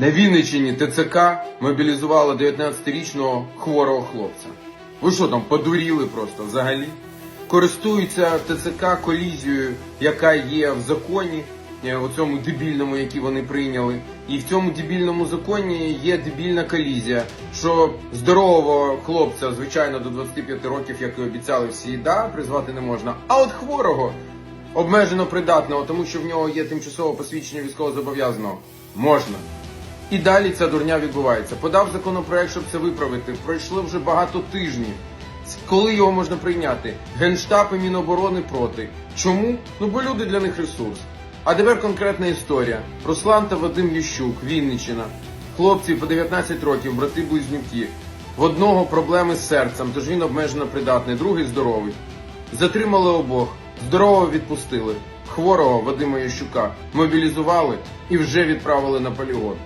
На Вінниччині ТЦК мобілізувало 19-річного хворого хлопця. Ви що там, подуріли просто взагалі? Користуються ТЦК колізією, яка є в законі, е, у цьому дебільному, який вони прийняли. І в цьому дебільному законі є дебільна колізія, що здорового хлопця, звичайно, до 25 років, як і обіцяли всі, да, призвати не можна. А от хворого обмежено придатного, тому що в нього є тимчасове посвідчення військовозобов'язаного, можна. І далі ця дурня відбувається. Подав законопроект, щоб це виправити. Пройшло вже багато тижнів. Коли його можна прийняти? Генштаб і Міноборони проти. Чому? Ну бо люди для них ресурс. А тепер конкретна історія. Руслан та Вадим Ющук, Вінниччина. Хлопці по 19 років, брати близнюки. В одного проблеми з серцем, тож він обмежено придатний, другий здоровий. Затримали обох, здорового відпустили. Хворого Вадима Ющука мобілізували і вже відправили на полігон.